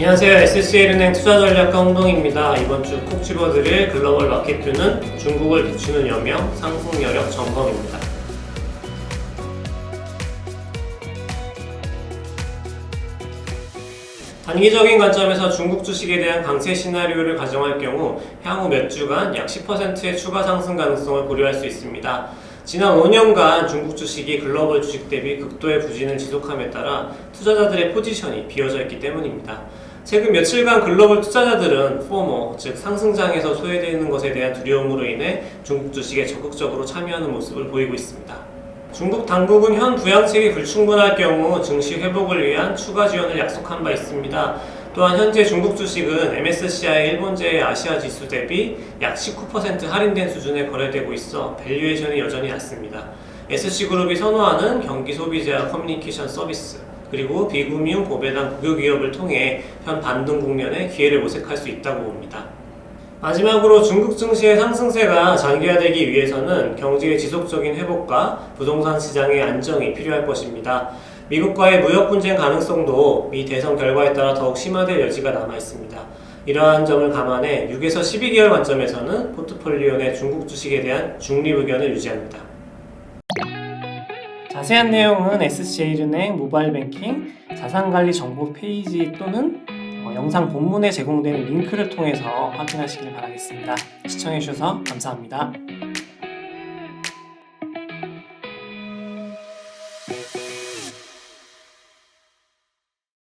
안녕하세요. SCL은행 투자전략가 홍동입니다. 이번 주 콕 집어드릴 글로벌 마켓 뷰는 중국을 비추는 여명 상승 여력 점검입니다. 단기적인 관점에서 중국 주식에 대한 강세 시나리오를 가정할 경우 향후 몇 주간 약 10%의 추가 상승 가능성을 고려할 수 있습니다. 지난 5년간 중국 주식이 글로벌 주식 대비 극도의 부진을 지속함에 따라 투자자들의 포지션이 비어져 있기 때문입니다. 최근 며칠간 글로벌 투자자들은 포모, 즉 상승장에서 소외되는 것에 대한 두려움으로 인해 중국 주식에 적극적으로 참여하는 모습을 보이고 있습니다. 중국 당국은 현 부양책이 불충분할 경우 증시 회복을 위한 추가 지원을 약속한 바 있습니다. 또한 현재 중국 주식은 MSCI 일본제의 아시아 지수 대비 약 19% 할인된 수준에 거래되고 있어 밸류에이션이 여전히 낮습니다. SC그룹이 선호하는 경기 소비재와 커뮤니케이션 서비스, 그리고 비금융 고배당 국유 기업을 통해 현 반등 국면에 기회를 모색할 수 있다고 봅니다. 마지막으로 중국 증시의 상승세가 장기화되기 위해서는 경제의 지속적인 회복과 부동산 시장의 안정이 필요할 것입니다. 미국과의 무역 분쟁 가능성도 미 대선 결과에 따라 더욱 심화될 여지가 남아 있습니다. 이러한 점을 감안해 6에서 12개월 관점에서는 포트폴리오 내 중국 주식에 대한 중립 의견을 유지합니다. 자세한 내용은 SCL은행 모바일 뱅킹 자산관리 정보 페이지 또는 어, 영상 본문에 제공되는 링크를 통해서 확인하시길 바라겠습니다. 시청해주셔서 감사합니다.